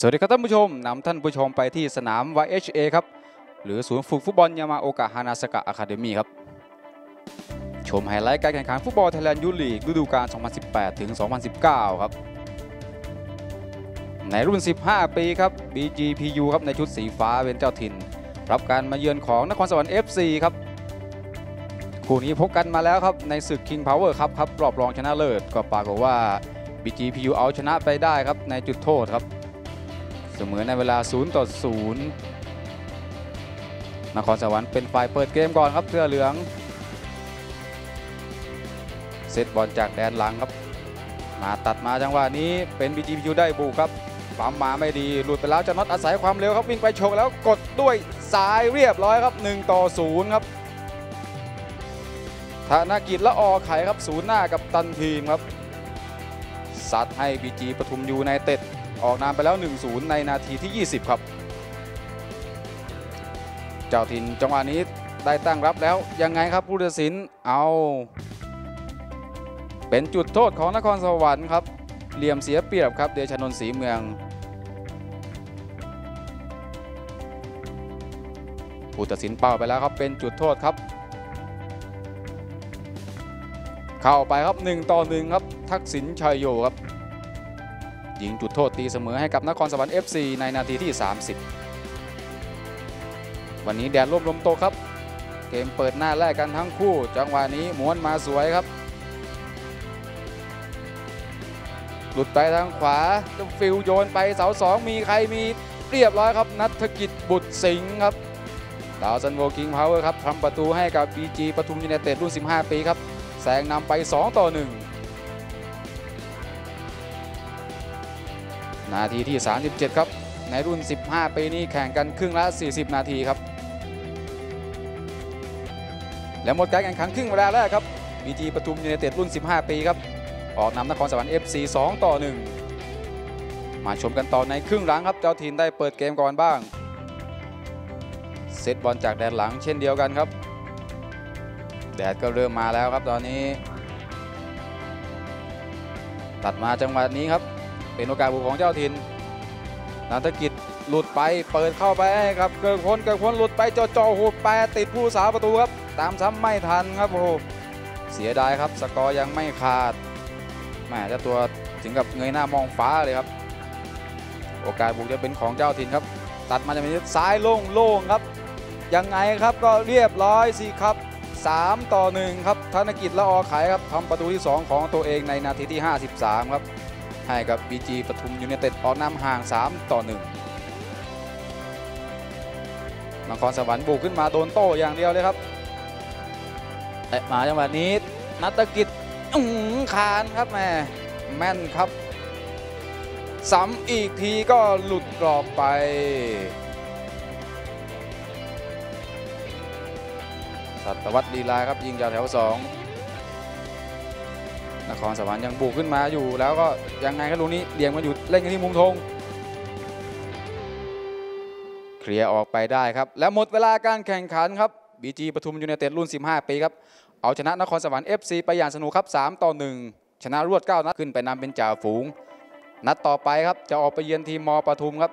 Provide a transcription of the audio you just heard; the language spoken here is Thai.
สวัสดีครับท่านผู้ชมนำท่านผู้ชมไปที่สนาม YHA ครับ หรือศูนย์ฝึกฟุตบอลยามาโอกะฮานาสกะอะคาเดมี่ครับ ชมไฮไลท์การแข่งขันฟุตบอลไทยแลนด์ยูลีกฤดูกาล 2018 ถึง 2019 ครับ ในรุ่น 15 ปีครับ BGPU ครับในชุดสีฟ้าเป็นเจ้าถิ่น รับการมาเยือนของนครสวรรค์ FC ครับ คู่นี้พบกันมาแล้วครับ ในศึก King Power ครับครับรอบรองชนะเลิศก็ปรากฏว่า BGPU เอาชนะไปได้ครับในจุดโทษครับ เสมอในเวลา 0 ต่อ 0 นครสวรรค์เป็นฝ่ายเปิดเกมก่อนครับเสื้อเหลือง เซตบอลจากแดนหลังครับ มาตัดมาจังหวะนี้เป็น BGPU ได้บุกครับปั๊มมาไม่ดี หลุดไปแล้วจะน็อตอาศัยความเร็วครับ วิ่งไปโฉกแล้วกดด้วยซ้ายเรียบร้อยครับ 1 ต่อ 0 ครับธนกิจละออไขครับศูนย์หน้ากับตันทีมครับซัดให้ BG ปทุมยูไนเต็ด ออกนามไปแล้ว 1-0 ในนาทีที่ 20 ครับ เจ้าถิ่นจังหวะนี้ได้ตั้งรับแล้วยังไงครับผู้ตัดสินเอา เป็นจุดโทษของนครสวรรค์ครับ เหลี่ยมเสียเปรียบครับเดชนนท์ศรีเมืองผู้ตัดสินเป่าไปแล้วครับเป็นจุดโทษครับ เข้าไปครับ 1 ต่อ 1 ครับ ทักษิณชัยโยครับ ยิงจุดโทษตีเสมอให้กับนครสวรรค์ FC ในนาทีที่ 30 วันนี้แดดร่มลมโตครับ เกมเปิดหน้าแรกกันทั้งคู่ จังหวะนี้ม้วนมาสวยครับ หลุดไปทางขวาฟิลโยนไปเสาสองมีใครมีเรียบร้อยครับ นัทกิจบุตรสิงห์ครับดาวซันโวคิงพาวเวอร์ครับทำประตูให้กับ BG ปทุมยูไนเต็ดรุ่น 15 ปีครับแซงนำไป 2 ต่อ 1 นาทีที่ 37 ครับ ในรุ่น 15 ปีนี้แข่งกันครึ่งละ 40 นาทีครับ และหมดการแข่งขันครึ่งเวลาแรกครับ BG ปทุมยูไนเต็ดรุ่น 15 ปีครับ ออกนำนครสวรรค์ FC 2 ต่อ 1 มาชมกันต่อในครึ่งหลังครับ เจ้าทีมได้เปิดเกมก่อนบ้าง เซตบอลจากแดนหลังเช่นเดียวกันครับ แดดก็เริ่มมาแล้วครับตอนนี้ ตัดมาจังหวะนี้ครับ เป็นโอกาสบุกของเจ้าถิ่นนันทกิจหลุดไปเปิดเข้าไปครับเกิดพ้นเกิดพ้นหลุดไปจ่อจ่อหูแปติดผู้สาประตูครับ ตามซ้ำไม่ทันครับโอ้โหเสียดายครับสกอร์ยังไม่ขาดแหมเจ้าตัวถึงกับเงยหน้ามองฟ้าเลยครับ โอกาสบุกจะเป็นของเจ้าถิ่นครับ ตัดมาจากนี้ซ้ายโล่งๆครับ ยังไงครับก็เรียบร้อยสิครับ 3 ต่อ 1 ครับธนกิจละออไขครับทำประตูที่ 2 ของตัวเองในนาทีที่ 53 ครับ ให้กับ BG ปทุมยูไนเต็ดออกนำห่าง 3 ต่อ 1นครสวรรค์บุกขึ้นมาโดนโต้อย่างเดียวเลยครับแต่มาจังหวะนี้นัตกิจอื้อหือคานครับแม่แม่นครับซ้ำอีกทีก็หลุดกรอบไปสัตวัตลีลาครับยิงจากแถว 2 นครสวรรค์ยังบุกขึ้นมาอยู่ แล้วก็ยังไงครับลูกนี้เลี้ยงมาอยู่เล่นกันที่มุมธงเคลียร์ออกไปได้ครับ และหมดเวลาการแข่งขันครับ BG ปทุมยูไนเต็ดรุ่น 15 ปีครับ เอาชนะนครสวรรค์ FC ไปอย่างสนุกครับ 3 ต่อ 1 ชนะรวด 9 นัดขึ้นไปนำเป็นจ่าฝูง นัดต่อไปครับจะออกไปเยือนทีมมปทุมครับ